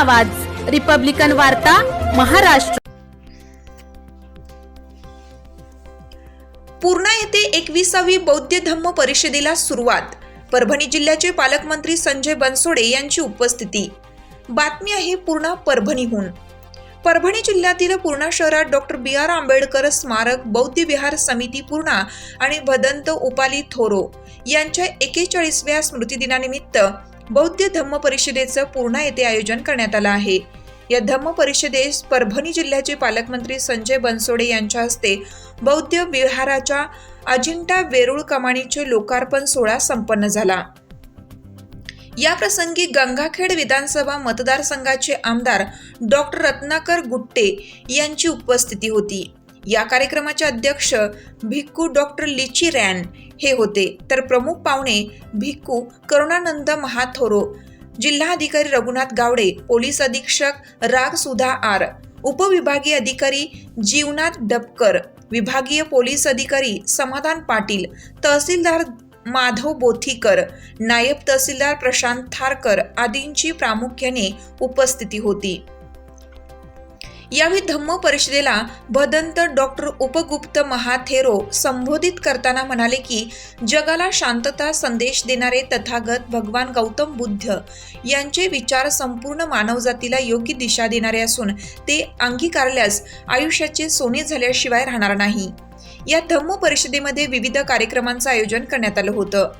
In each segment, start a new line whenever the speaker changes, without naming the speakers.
आवाज. रिपब्लिकन वार्ता महाराष्ट्र.
पूर्णा येथे एकविसावी बौद्ध धम्म परिषदेला सुरुवात. परभणी जिल्ह्याचे पालकमंत्री संजय बनसोडे यांची उपस्थिती. बातमी आहे पूर्णा परभणीहून. परभणी जिल्ह्यातील पूर्णा शहरात डॉक्टर बी. आर. आंबेडकर स्मारक बौद्ध विहार समिती पूर्णा आणि भदंत उपाली थोरो यांच्या एकेचाळीसव्या स्मृतिदिनानिमित्त बौद्ध धम्म परिषदेचं पूर्णा येथे आयोजन करण्यात आलं आहे. या धम्म परिषदेस परभणी जिल्ह्याचे पालकमंत्री संजय बनसोडे यांच्या हस्ते बौद्ध विहाराच्या अजिंठा वेरूळ कमाणीचे लोकार्पण सोहळा संपन्न झाला. या प्रसंगी गंगाखेड विधानसभा मतदारसंघाचे आमदार डॉक्टर रत्नाकर गुट्टे यांची उपस्थिती होती. या कार्यक्रमाचे अध्यक्ष भिक्खू डॉक्टर लिची रॅन हे होते. तर प्रमुख पाहुणे भिक्खू करुणानंद महाथोरो जिल्हाधिकारी रघुनाथ गावडे पोलीस अधीक्षक राग सुधा आर उपविभागीय अधिकारी जीवनाथ डबकर विभागीय पोलीस अधिकारी समाधान पाटील तहसीलदार माधव बोथीकर नायब तहसीलदार प्रशांत थारकर आदींची प्रामुख्याने उपस्थिती होती. यावेळी धम्म परिषदेला भदंत डॉक्टर उपगुप्त महाथेरो संबोधित करताना म्हणाले की जगाला शांतता संदेश देणारे तथागत भगवान गौतम बुद्ध यांचे विचार संपूर्ण मानवजातीला योग्य दिशा देणारे असून ते अंगीकारल्यास आयुष्याचे सोने झाल्याशिवाय राहणार नाही. या धम्म परिषदेमध्ये विविध कार्यक्रमांचं आयोजन करण्यात आलं होतं.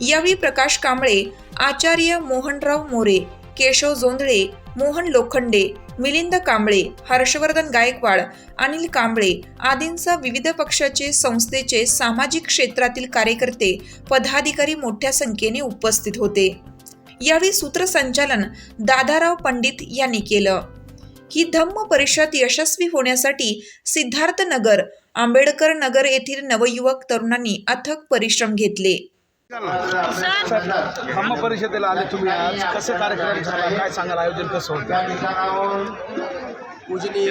यावेळी प्रकाश कांबळे आचार्य मोहनराव मोरे केशव जोंधळे मोहन लोखंडे मिलिंद कांबळे हर्षवर्धन गायकवाड अनिल कांबळे आदींसह विविध पक्षाचे संस्थेचे सामाजिक क्षेत्रातील कार्यकर्ते पदाधिकारी मोठ्या संख्येने उपस्थित होते. यावेळी सूत्रसंचालन दादाराव पंडित यांनी केलं. ही धम्म परिषद यशस्वी होण्यासाठी सिद्धार्थनगर आंबेडकर नगर येथील नवयुवक तरुणांनी अथक परिश्रम घेतले.
धम्म परिषदेला आले तुम्ही आज. कसं कार्यक्रम झाला? काय सांगाल? आयोजन कसं होतं?
पूजनीय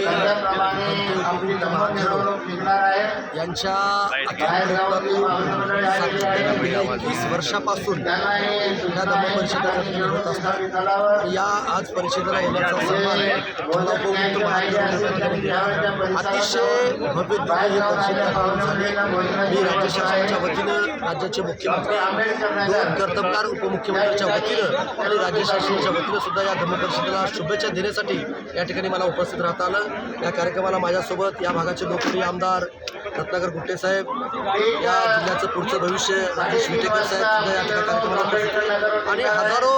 यांच्या गेल्या एकवीस वर्षापासून या धम्म परिषदेसाठी होत असतात. या आज परिषदेला येण्याचा सन्मान मला गोविंद अतिशय भव्य ही परिषद झाली. मी राज्य शासनाच्या वतीनं राज्याचे मुख्यमंत्री दोन कर्तबगार उपमुख्यमंत्र्यांच्या वतीनं आणि राज्य शासनाच्या वतीनं सुद्धा या धम्म परिषदेला शुभेच्छा देण्यासाठी या ठिकाणी मला उपस्थित राहता आलं या कार्यक्रमाला माझ्यासोबत या भागाचे लोकप्रिय आमदार रत्नाकर गुट्टे साहेब या जिल्ह्याचं पुढचं भविष्य राजेश विटेकर साहेब या कार्यक्रमाला आणि हजारो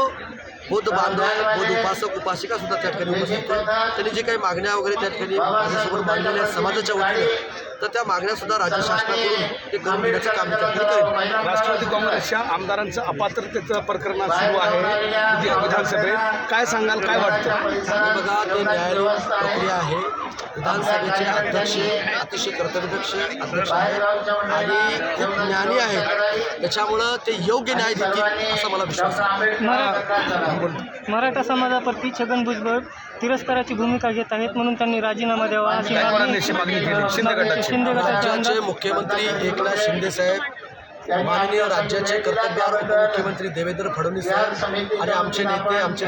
बौद्ध बांधव बौद्ध उपासक उपासिका सुद्धा त्या ठिकाणी उपस्थित होते. त्यांनी जे काही मागण्या वगैरे त्या ठिकाणी माझ्यासोबत मांडलेल्या आहेत समाजाच्या वतीने. तर त्या मागण्या सुद्धा राज्य शासनाकडून ते करून घेण्याचं काम करेन
राष्ट्रवादी काँग्रेसच्या आमदारांचं अपात्रतेचं प्रकरण सुरू आहे. विधी- विधानसभेत काय सांगाल काय वाटतं?
बघा ते न्यायालयीन प्रक्रिया आहे. विधानसभेचे अध्यक्ष अतिशय कर्तव्यदक्ष अध्यक्ष आहेत. आणि खूप ज्ञानी आहेत. त्याच्यामुळं ते योग्य न्याय देतील असा मला विश्वास आहे.
मराठा समाजाप्रती छगन भुजबळ तिरस्काराची भूमिका घेत आहेत म्हणून त्यांनी राजीनामा द्यावा अशी
मागणी. शिंदे गटाची.
मुख्यमंत्री एकनाथ शिंदे साहेब माननीय राज्याचे कर्तव्यगार उपमुख्यमंत्री देवेंद्र फडणवीस साहेब आणि आमचे नेते आमचे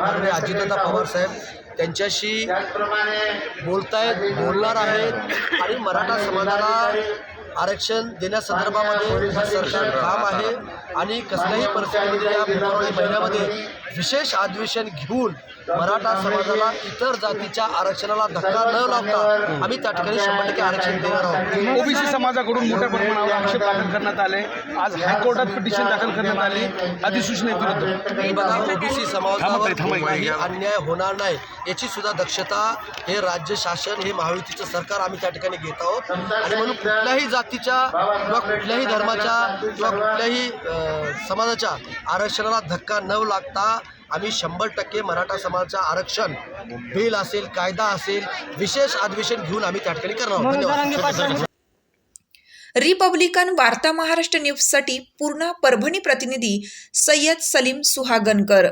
माननीय अजितदादा पवार साहेब त्यांच्याशी बोलतायत बोलणार आहेत आणि मराठा समाजाला आरक्षण देण्यासंदर्भामध्ये सरकार ठाम आहे आणि कसल्याही परिस्थितीमध्ये या फेब्रुवारी महिन्यामध्ये विशेष अधिवेशन घेऊन मराठा समाजाला इतर जातीच्या आरक्षणाला धक्का न लावता आम्ही त्या ठिकाणी शंभर टक्के आरक्षण देणार आहोत.
ओबीसी समाजाकडून मोठ्या प्रमाणावर आक्षेप दाखल करण्यात आले. आज हायकोर्टात पिटिशन दाखल करण्यात आली. अधिसूचनेविरुद्ध.
बघा ओबीसी समाजावर. कोणताही अन्याय होणार नाही. याची सुद्धा दक्षता हे राज्य शासन हे महायुतीचं सरकार आम्ही त्या ठिकाणी घेत आहोत. आणि म्हणून कुठल्याही जातीच्या किंवा कुठल्याही धर्माच्या किंवा कुठल्याही समाजाच्या आरक्षणाला धक्का न लागता आम्ही शंभर टक्के मराठा समाजाचं आरक्षण बिल असेल कायदा असेल विशेष अधिवेशन घेऊन आम्ही त्या ठिकाणी करणार आहोत.
रिपब्लिकन वार्ता महाराष्ट्र न्यूजसाठी पूर्णा परभणी प्रतिनिधी सय्यद सलीम सुहागनकर